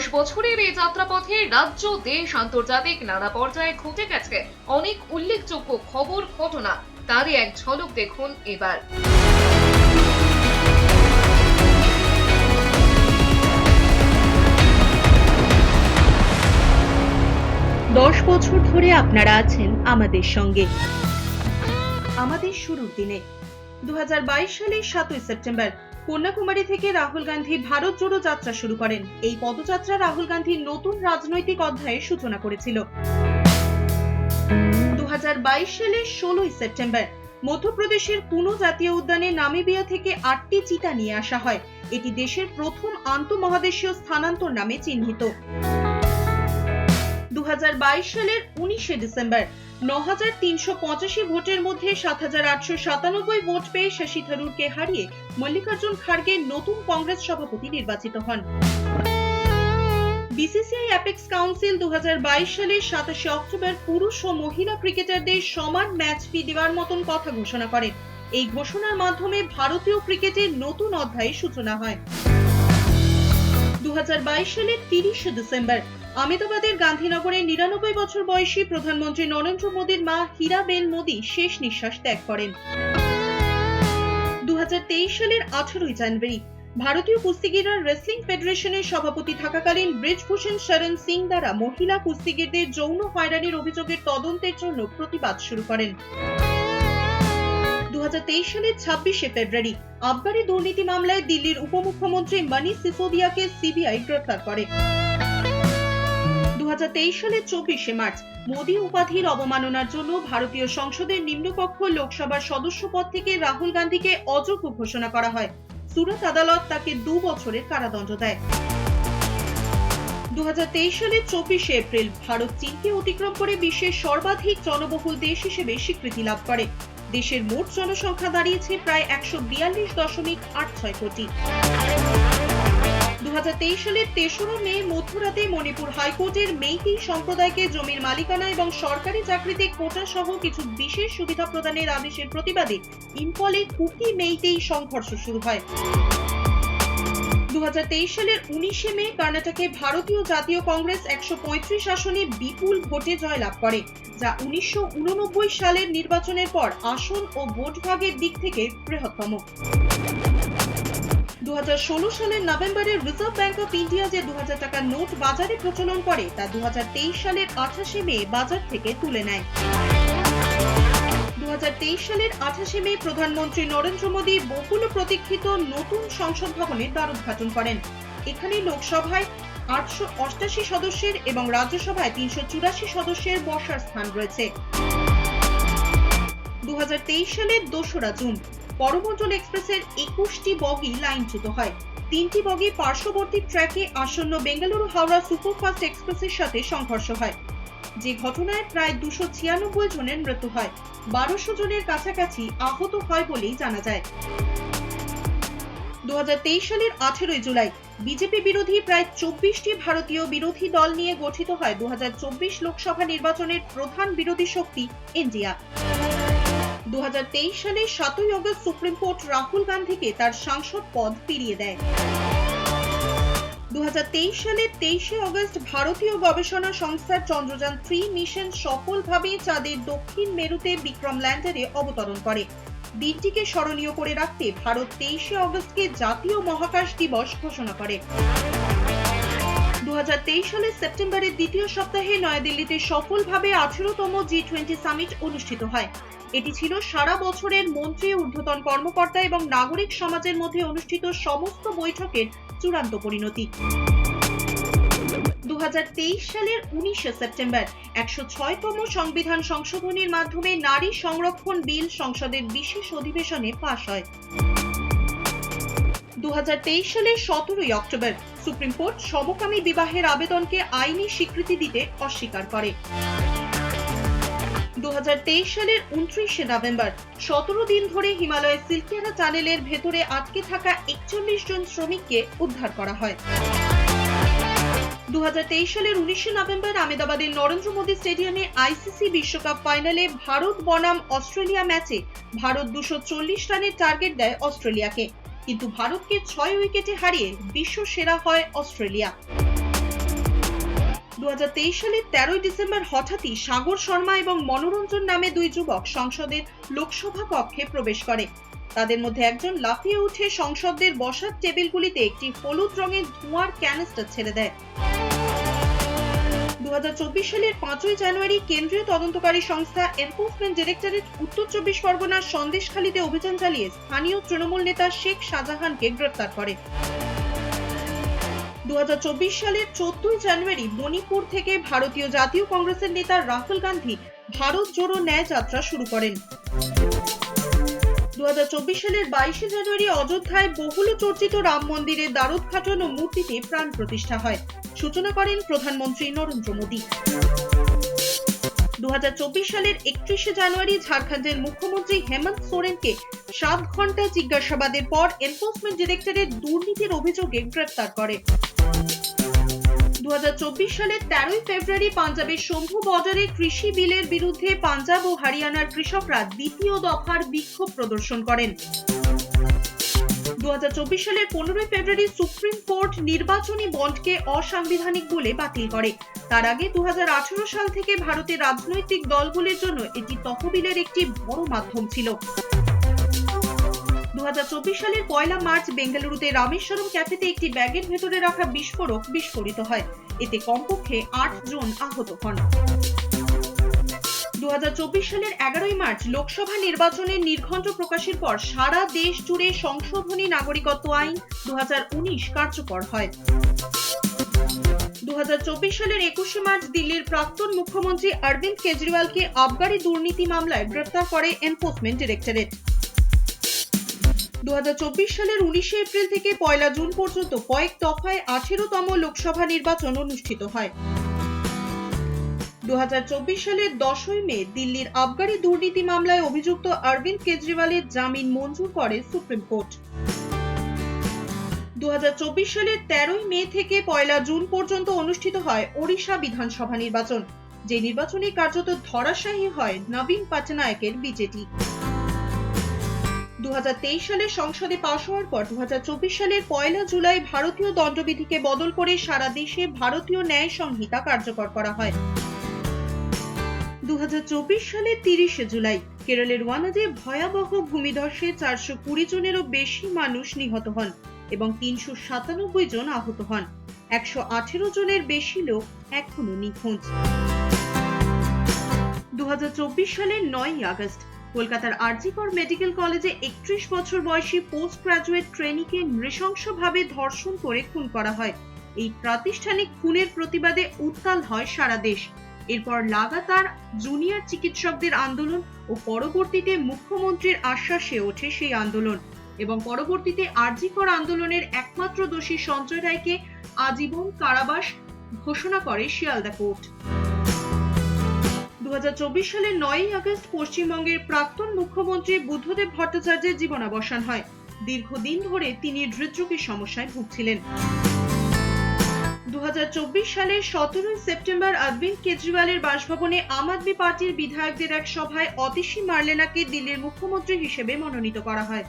দশ বছরের এই যাত্রাপথে রাজ্য, দেশ, আন্তর্জাতিক নানা পর্যায়ে ঘটে গেছে অনেক উল্লেখযোগ্য খবর, ঘটনা। তারই এক ঝলক দেখুন এবার। দশ বছর ধরে আপনারা আছেন আমাদের সঙ্গে। আমাদের শুরুর দিনে। দুহাজার বাইশ সালের সাতই সেপ্টেম্বর কন্যাকুমারী থেকে রাহুল গান্ধী ভারত জোড়ো যাত্রা শুরু করেন। এই পদযাত্রা রাহুল গান্ধীর নতুন রাজনৈতিক অধ্যায়ের সূচনা করেছিল। দু হাজার বাইশ সালের ষোলোই সেপ্টেম্বর, মধ্যপ্রদেশের পুনো জাতীয় উদ্যানে নামিবিয়া থেকে আটটি চিতা নিয়ে আসা হয়। এটি দেশের প্রথম আন্তঃমহাদেশীয় স্থানান্তর নামে চিহ্নিত। সালের উনিশে ডিসেম্বর। ন হাজার তিনশো পঁচাশি ভোটের মধ্যে সাত হাজার আটশো সাতানব্বই ভোট পেয়ে শশী থারুরকে হারিয়ে মল্লিকার্জুন খাড়গে নতুন কংগ্রেস সভাপতি নির্বাচিত হন। বিসিসিআই অ্যাপেক্স কাউন্সিল সালের সাতাশে অক্টোবর পুরুষ ও মহিলা ক্রিকেটারদের সমান ম্যাচ ফি দেওয়ার মতন কথা ঘোষণা করে এই ঘোষণার মাধ্যমে ভারতীয় ক্রিকেটের নতুন অধ্যায়ের সূচনা হয়। দু হাজার বাইশ সালের তিরিশে ডিসেম্বর আমেদাবাদের গান্ধীনগরে নিরানব্বই বছর বয়সী প্রধানমন্ত্রী নরেন্দ্র মোদীর মা হীরাবেন মোদী শেষ নিঃশ্বাস ত্যাগ করেন। দু সালের আঠারোই জানুয়ারি, ভারতীয় কুস্তিগিররা রেসলিং ফেডারেশনের সভাপতি থাকাকালীন ব্রিজভূষণ শরণ সিং দ্বারা মহিলা কুস্তিগিরদের যৌন হয়রানির অভিযোগের তদন্তের জন্য প্রতিবাদ শুরু করেন। দু হাজার তেইশ সালের ছাব্বিশে ফেব্রুয়ারি আবগারি দুর্নীতি মামলায় দিল্লির উপমুখ্যমন্ত্রী মনীষ সিসোদিয়াকে সিবিআই গ্রেফতার করে। সালের চব্বিশে মার্চ, মোদী উপাধির অবমাননার জন্য ভারতীয় সংসদের নিম্নকক্ষ লোকসভার সদস্য পদ থেকে রাহুল গান্ধীকে অযোগ্য ঘোষণা করা হয়। সুরত আদালত তাকে দু বছরের কারাদণ্ড দেয়। দু সালের চব্বিশে এপ্রিল, ভারত চীনকে অতিক্রম করে বিশ্বের সর্বাধিক জনবহুল দেশ হিসেবে স্বীকৃতি লাভ করে। দেশের মোট জনসংখ্যা দাঁড়িয়েছে প্রায় একশো বিয়াল্লিশ দশমিক আট ছয় কোটি। দু হাজার তেইশ সালের তেসরা মে মধ্যরাতে মণিপুর হাইকোর্টের মেইতি সম্প্রদায়কে জমির মালিকানা এবং সরকারি চাকরিতে কোটা সহ কিছু বিশেষ সুবিধা প্রদানের আদেশের প্রতিবাদে ইম্ফলে কুকি মেইতেই সংঘর্ষ শুরু হয়। দু হাজার তেইশ সালের উনিশে মে কর্ণাটকে ভারতীয় জাতীয় কংগ্রেস একশো পঁয়ত্রিশ আসনে বিপুল ভোটে জয়লাভ করে, যা উনিশশো উননব্বই সালের নির্বাচনের পর আসন ও ভোট ভাগের দিক থেকে বৃহত্তম। দু হাজার ষোলো সালের নভেম্বরে রিজার্ভ ব্যাংক অফ ইন্ডিয়া যে দু টাকার নোট বাজারে প্রচলন করে, তা দু সালের আঠাশে মে বাজার থেকে তুলে নেয়। দু সালের আঠাশে মে প্রধানমন্ত্রী নরেন্দ্র মোদী বহুল প্রতীক্ষিত নতুন সংসদ ভবনের দ্বারোদ্ঘাটন করেন। এখানে লোকসভায় আটশো অষ্টাশি সদস্যের এবং রাজ্যসভায় তিনশো চুরাশি সদস্যের বসার স্থান রয়েছে। দু হাজার তেইশ সালের দোসরা জুন করমণ্ডল এক্সপ্রেসের একুশটি বগি লাইনচ্যুত হয়। তিনটি বগি পার্শ্ববর্তী ট্র্যাকে আসন্ন বেঙ্গালুরু হাওড়া সুপারফাস্ট এক্সপ্রেসের সাথে সংঘর্ষ হয়, যে ঘটনায় প্রায় দুশো ছিয়ানব্বই জনের মৃত্যু হয়। বারোশো জনের কাছাকাছি আহত হয় বলেই জানা যায়। দু হাজার তেইশ সালের আঠেরোই জুলাই, বিজেপি বিরোধী প্রায় চব্বিশটি ভারতীয় বিরোধী দল নিয়ে গঠিত হয় দু হাজার চব্বিশ লোকসভা নির্বাচনের প্রধান বিরোধী শক্তি ইন্ডিয়া দু সালের সাতই অগস্ট সুপ্রিম কোর্ট রাহুল গান্ধীকে তার সাংসদ পদ ফিরিয়ে দেয়। দু সালের তেইশে অগস্ট ভারতীয় গবেষণা সংস্থার চন্দ্রযান থ্রি মিশন সফলভাবে চাঁদের দক্ষিণ মেরুতে বিক্রম ল্যান্ডারে অবতরণ করে। দিনটিকে স্মরণীয় করে রাখতে ভারত তেইশে অগস্টকে জাতীয় মহাকাশ দিবস ঘোষণা করে। সালের সেপ্টেম্বরের দ্বিতীয় সপ্তাহে নয়াদিল্লিতে সফলভাবে আঠেরোতম জি টোয়েন্টি সামিট অনুষ্ঠিত হয়। এটি ছিল সারা বছরের মন্ত্রী, ঊর্ধ্বতন কর্মকর্তা এবং নাগরিক সমাজের মধ্যে অনুষ্ঠিত সমস্ত বৈঠকের চূড়ান্ত পরিণতি। দু হাজার তেইশ সালের উনিশে সেপ্টেম্বর, একশো ছয়তম সংবিধান সংশোধনীর মাধ্যমে নারী সংরক্ষণ বিল সংসদের বিশেষ অধিবেশনে পাশ হয়। দু হাজার তেইশ সালের সতেরোই অক্টোবর সুপ্রিম কোর্ট সমকামী বিবাহের আবেদনকে আইনি স্বীকৃতি দিতে অস্বীকার করে। দু সালের উনত্রিশে নভেম্বর, সতেরো দিন ধরে হিমালয়ের সিলকিয়ানা টানেলের ভেতরে আটকে থাকা একচল্লিশ জন শ্রমিককে উদ্ধার করা হয়। দু হাজার তেইশ সালের উনিশে নভেম্বর, আমেদাবাদের নরেন্দ্র মোদী স্টেডিয়ামে আইসিসি বিশ্বকাপ ফাইনালে ভারত বনাম অস্ট্রেলিয়া ম্যাচে ভারত দুশো চল্লিশ রানের টার্গেট দেয় অস্ট্রেলিয়াকে। কিন্তু ভারতকে ছয় উইকেটে হারিয়ে বিশ্ব সেরা হয় অস্ট্রেলিয়া। দু হাজার তেইশ সালের তেরোই ডিসেম্বর হঠাৎই সাগর শর্মা এবং মনোরঞ্জন নামে দুই যুবক সংসদের লোকসভা কক্ষে প্রবেশ করে। তাদের মধ্যে একজন লাফিয়ে উঠে সংসদের বসার টেবিলগুলিতে একটি হলুদ রঙের ধোঁয়ার ক্যানিস্টার ছেড়ে দেয়। দু হাজার চব্বিশ সালের পাঁচই জানুয়ারি কেন্দ্রীয় তদন্তকারী সংস্থা এনফোর্সমেন্ট ডিরেক্টরেট উত্তর চব্বিশ পরগনার সন্দেশখালীতে অভিযান চালিয়ে স্থানীয় তৃণমূল নেতা শেখ শাহজাহানকে গ্রেপ্তার করে। দু হাজার চব্বিশ সালের চোদ্দই জানুয়ারি মণিপুর থেকে ভারতীয় জাতীয় কংগ্রেসের নেতা রাহুল গান্ধী ভারত জোড়ো ন্যায় যাত্রা শুরু করেন। দু হাজার চব্বিশ সালের বাইশে জানুয়ারি অযোধ্যায় বহুল চর্চিত রাম মন্দিরের দ্বারোদ্ঘাটন ও মূর্তিতে প্রাণ প্রতিষ্ঠা হয়। সূচনা করেন প্রধানমন্ত্রী নরেন্দ্র মোদী। দু হাজার চব্বিশ সালের একত্রিশে জানুয়ারি ঝাড়খণ্ডের মুখ্যমন্ত্রী হেমন্ত সোরেনকে সাত ঘণ্টা জিজ্ঞাসাবাদের পর এনফোর্সমেন্ট ডিরেক্টরেট দুর্নীতির অভিযোগে গ্রেপ্তার করে। সালের তেরোই ফেব্রুয়ারি পাঞ্জাবের শম্ভু বর্ডারে কৃষি বিলের বিরুদ্ধে পাঞ্জাব ও হরিয়ানার কৃষকরা দ্বিতীয় দফার বিক্ষোভ প্রদর্শন করেন। দু সালের পনেরোই ফেব্রুয়ারি সুপ্রিম কোর্ট নির্বাচনী বন্ডকে অসাংবিধানিক বলে বাতিল করে। তার আগে দু হাজার আঠেরো সাল থেকে ভারতের রাজনৈতিক দলগুলির জন্য এটি তহবিলের একটি বড় মাধ্যম ছিল। দু হাজার চব্বিশ সালের পয়লা মার্চ বেঙ্গালুরুতে রামেশ্বরম ক্যাফেতে একটি ব্যাগের ভেতরে রাখা বিস্ফোরক বিস্ফোরিত হয়। এতে কমপক্ষে আট জন আহত হন। দু হাজার চব্বিশ সালের এগারোই মার্চ লোকসভা নির্বাচনের নির্ঘণ্ট প্রকাশের পর সারা দেশ জুড়ে সংশোধনী নাগরিকত্ব আইন দু হাজার উনিশ কার্যকর হয়। দু হাজার চব্বিশ সালের একুশে মার্চ দিল্লির প্রাক্তন মুখ্যমন্ত্রী অরবিন্দ কেজরিওয়ালকে আবগারি দুর্নীতি মামলায় গ্রেপ্তার করে এনফোর্সমেন্ট ডিরেক্টরেট দু হাজার চব্বিশ সালের উনিশে এপ্রিল থেকে পয়লা জুন পর্যন্ত কয়েক দফায় আঠেরোতম লোকসভা নির্বাচন অনুষ্ঠিত হয়। দু সালের দশই মে দিল্লির আবগারি দুর্নীতি মামলায় অভিযুক্ত অরবিন্দ কেজরিওয়ালের জামিন মঞ্জুর করে সুপ্রিম কোর্ট। দু সালের তেরোই মে থেকে পয়লা জুন পর্যন্ত অনুষ্ঠিত হয় ওড়িশা বিধানসভা নির্বাচন। যে নির্বাচনে কার্যত ধরাশায়ী হয় নবীন পাটনায়কের বিজেপি। দু সালে সংসদে পাশ হওয়ার পর দু সালের পয়লা জুলাই ভারতীয় দণ্ডবিধিকে বদল করে সারা দেশে ভারতীয় ন্যায় সংহিতা কার্যকর করা হয়। দু সালের তিরিশে জুলাই কেরলের ওয়ানাদে ভয়াবহ ভূমিধসে চারশো কুড়ি জনেরও বেশি মানুষ নিহত হন এবং তিনশো সাতানব্বই জন আহত হন। একশো আঠেরো জনের বেশি লোক এখনও নিখোঁজ। দু হাজার চব্বিশ সালের নয়ই আগস্ট কলকাতার আরজিকর মেডিকেল কলেজে একত্রিশ বছর বয়সী পোস্ট গ্রাজুয়েট ট্রেনিকে নৃশংসভাবে ধর্ষণ করে খুন করা হয়। এই প্রাতিষ্ঠানিক খুনের প্রতিবাদে উত্তাল হয় সারা দেশ। এরপর লাগাতার জুনিয়র চিকিৎসকদের আন্দোলন ও পরবর্তীতে মুখ্যমন্ত্রীর আশ্বাসে ওঠে সেই আন্দোলন। এবং পরবর্তীতে আরজিকর আন্দোলনের একমাত্র দোষী সঞ্জয় রায়কে আজীবন কারাবাস ঘোষণা করে শিয়ালদা কোর্ট। দু হাজার চব্বিশ সালের নয়ই আগস্ট পশ্চিমবঙ্গের প্রাক্তন মুখ্যমন্ত্রী বুদ্ধদেব ভট্টাচার্যের জীবনাবসান হয়। দীর্ঘদিন ধরে তিনি হৃদরোগের সমস্যায় ভুগছিলেন। দু সালের সতেরোই সেপ্টেম্বর অরবিন্দ কেজরিওয়ালের বাসভবনে আম আদমি পার্টির বিধায়কদের এক সভায় অতিশী মার্লেনাকে দিল্লির মুখ্যমন্ত্রী হিসেবে মনোনীত করা হয়।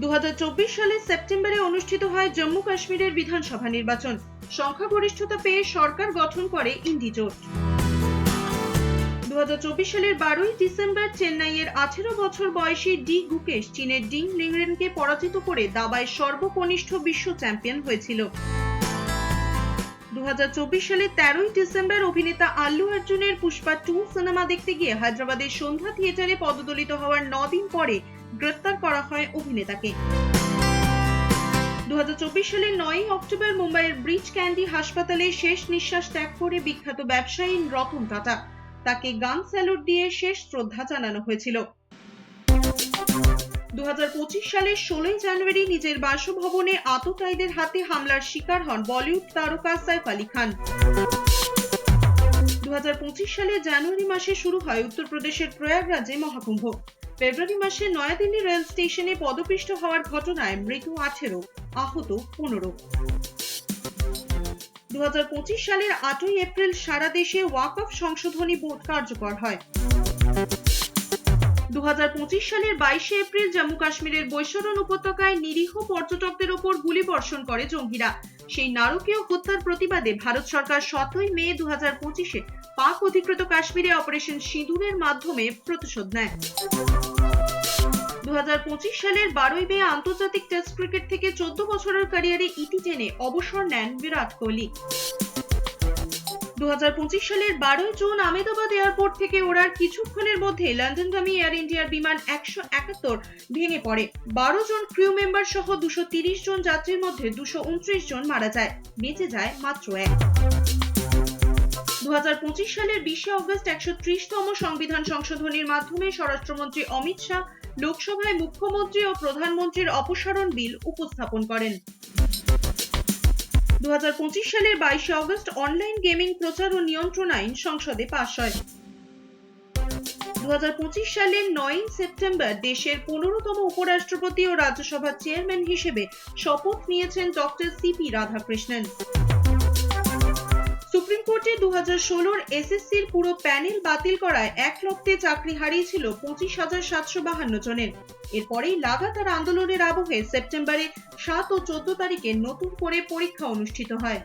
দু হাজার চব্বিশ সালের সেপ্টেম্বরে অনুষ্ঠিত হয় জম্মু কাশ্মীরের বিধানসভা নির্বাচন। সংখ্যাগরিষ্ঠতা পেয়ে সরকার গঠন করে ইন্ডি জোট দু হাজার চব্বিশ সালের বারোই ডিসেম্বর চেন্নাইয়ের আঠেরো বছর বয়সী ডি গুকেশ, চীনের ডিং লিংরেনকে পরাজিত করে দাবায় সর্বকনিষ্ঠ বিশ্ব চ্যাম্পিয়ন হয়েছিল। দু সালের তেরোই ডিসেম্বর অভিনেতা আল্লু অর্জুনের পুষ্পা টু সিনেমা দেখতে গিয়ে হায়দ্রাবাদের সন্ধ্যা থিয়েটারে পদদলিত হওয়ার নদিন পরে গ্রেপ্তার করা হয় অভিনেতাকে। দু হাজার চব্বিশ সালের নয়ই অক্টোবর মুম্বাইয়ের ব্রিজ ক্যান্ডি হাসপাতালে শেষ নিঃশ্বাস ত্যাগ করে বিখ্যাত ব্যবসায়ী রতন টাটা। তাকে গান স্যালুট দিয়ে শেষ শ্রদ্ধা জানানো হয়েছিল। দু হাজার পঁচিশ সালের ষোলোই জানুয়ারি নিজের বাসভবনে হাতে হামলার শিকার হন বলিউড তারকা সাইফ আলী খান। দু হাজার পঁচিশ সালে জানুয়ারি মাসে শুরু হয় উত্তরপ্রদেশের প্রয়াগরাজে মহাকুম্ভ। ফেব্রুয়ারি মাসে নয়াদিল্লি রেল স্টেশনে পদপিষ্ট হওয়ার ঘটনায় মৃত আঠেরো, আহত পনেরো। দু সালের আটই এপ্রিল সারা দেশে ওয়াকফ সংশোধনী বোর্ড কার্যকর হয়। দু সালের বাইশে এপ্রিল জম্মু কাশ্মীরের বৈশরণ উপত্যকায় নিরীহ পর্যটকদের ওপর গুলি বর্ষণ করে জঙ্গিরা। সেই নারকীয় হত্যার প্রতিবাদে ভারত সরকার সতেরোই মে দু হাজার পাক অধিকৃত কাশ্মীরে অপারেশন সিঁদুরের মাধ্যমে প্রতিশোধ নেয়। দু সালের বারোই মে আন্তর্জাতিক টেস্ট ক্রিকেট থেকে চোদ্দ বছরের ক্যারিয়ারে ইতি টেনে অবসর নেন বিরাট কোহলি। দু সালের বারোই জুন আমেদাবাদ এয়ারপোর্ট থেকে ওড়ার কিছুক্ষণের মধ্যে লন্ডনগামী এয়ার ইন্ডিয়ার বিমান একশো একাত্তর ভেঙে পড়ে। বারো জন ক্রিউ মেম্বার সহ দুশো জন যাত্রীর মধ্যে দুশো জন মারা যায়। বেঁচে যায় মাত্র এক। দু সালের বিশে অগস্ট একশো ত্রিশতম সংবিধান সংশোধনীর মাধ্যমে স্বরাষ্ট্রমন্ত্রী অমিত শাহ লোকসভায় মুখ্যমন্ত্রী ও প্রধানমন্ত্রীর অপসারণ বিল উপস্থাপন করেন। দু সালের বাইশে অগস্ট অনলাইন গেমিং প্রচার ও নিয়ন্ত্রণ আইন সংসদে পাশ হয়। দু হাজার পঁচিশ সালের নয় সেপ্টেম্বর দেশের পনেরোতম উপরাষ্ট্রপতি ও রাজ্যসভার চেয়ারম্যান হিসেবে শপথ নিয়েছেন ডক্টর সিপি রাধাকৃষ্ণন। সুপ্রিম কোর্টে দু হাজার ষোলোর এসএসসির পুরো প্যানেল বাতিল করায় এক লক্ষে চাকরি হারিয়েছিল পঁচিশ হাজার সাতশো বাহান্ন জনের। এরপরেই লাগাতার আন্দোলনের আবহে সেপ্টেম্বরে সাত ও চোদ্দ তারিখে নতুন করে পরীক্ষা অনুষ্ঠিত হয়।